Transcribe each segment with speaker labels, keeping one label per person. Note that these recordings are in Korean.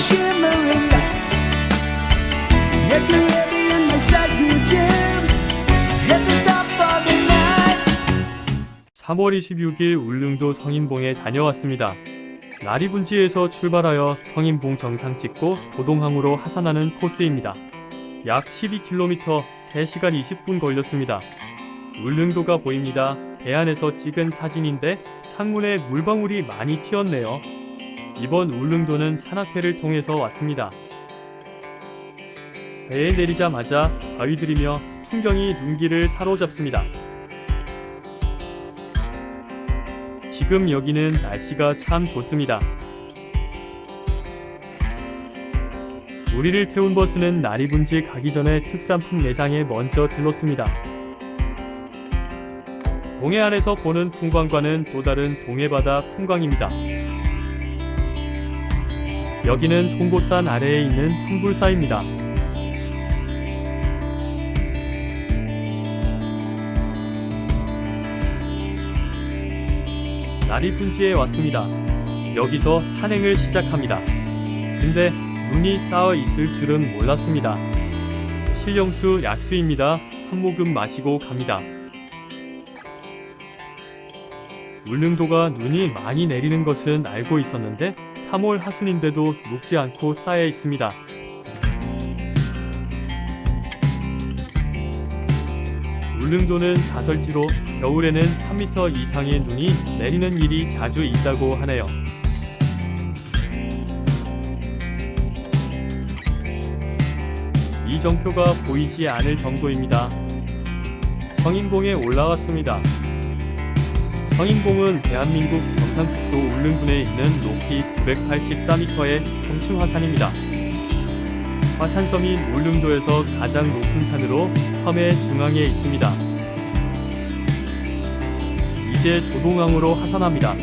Speaker 1: shimmering light. Get me ready in my sacred gym. Get to stop for the night.
Speaker 2: 3월 26일 울릉도 성인봉에 다녀왔습니다. 나리분지에서 출발하여 성인봉 정상 찍고 도동항으로 하산하는 코스입니다. 약 12km 3시간 20분 걸렸습니다. 울릉도가 보입니다. 배 안에서 찍은 사진인데 창문에 물방울이 많이 튀었네요. 이번 울릉도는 산악회를 통해서 왔습니다. 배에 내리자마자 바위들이며 풍경이 눈길을 사로잡습니다. 지금 여기는 날씨가 참 좋습니다. 우리를 태운 버스는 나리분지 가기 전에 특산품 매장에 먼저 들렀습니다. 동해 안에서 보는 풍광과는 또 다른 동해바다 풍광입니다. 여기는 송곳산 아래에 있는 성불사입니다. 나리분지에 왔습니다. 여기서 산행을 시작합니다. 근데 눈이 쌓여 있을 줄은 몰랐습니다. 실령수 약수입니다. 한 모금 마시고 갑니다. 울릉도가 눈이 많이 내리는 것은 알고 있었는데 3월 하순인데도 녹지 않고 쌓여 있습니다. 울릉도는 가설지로 겨울에는 3m 이상의 눈이 내리는 일이 자주 있다고 하네요. 이 정표가 보이지 않을 정도입니다. 성인봉에 올라왔습니다. 성인봉은 대한민국 경상북도 울릉군에 있는 높이 984m의 성층화산입니다. 화산섬인 울릉도에서 가장 높은 산으로 섬의 중앙에 있습니다. 이제 도동항으로 하산합니다.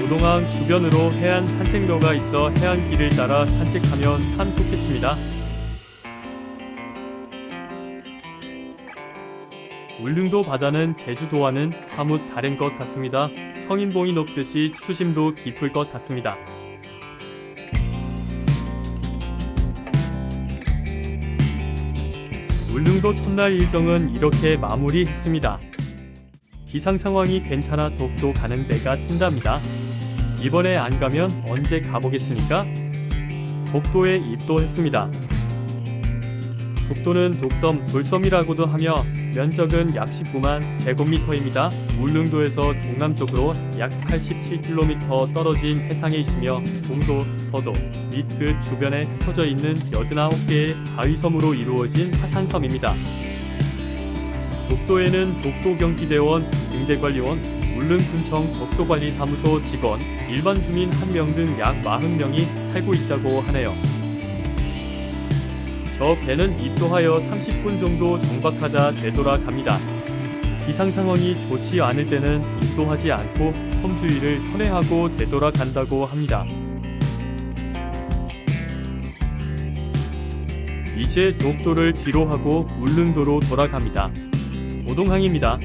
Speaker 2: 도동항 주변으로 해안 산책로가 있어 해안길을 따라 산책하면 참 좋겠습니다. 울릉도 바다는 제주도와는 사뭇 다른 것 같습니다. 성인봉이 높듯이 수심도 깊을 것 같습니다. 울릉도 첫날 일정은 이렇게 마무리했습니다. 기상 상황이 괜찮아 독도 가는 데가 튼답니다. 이번에 안 가면 언제 가보겠습니까? 독도에 입도했습니다. 독도는 독섬, 돌섬이라고도 하며 면적은 약 19만 제곱미터입니다. 울릉도에서 동남쪽으로 약 87km 떨어진 해상에 있으며 동도, 서도 및 그 주변에 흩어져 있는 89개의 바위섬으로 이루어진 화산섬입니다. 독도에는 독도경기대원, 등대관리원, 울릉군청 독도관리사무소 직원, 일반 주민 1명 등 약 40명이 살고 있다고 하네요. 저 배는 입도하여 30분 정도 정박하다 되돌아갑니다. 기상 상황이 좋지 않을 때는 입도하지 않고 섬 주위를 선회하고 되돌아간다고 합니다. 이제 독도를 뒤로 하고 울릉도로 돌아갑니다. 오동항입니다.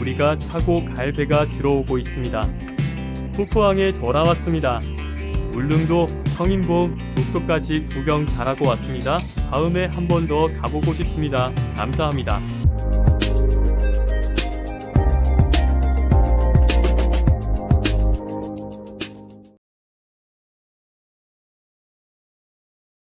Speaker 2: 우리가 타고 갈 배가 들어오고 있습니다. 푸푸항에 돌아왔습니다. 울릉도, 성인봉, 독도까지 구경 잘하고 왔습니다. 다음에 한 번 더 가보고 싶습니다. 감사합니다.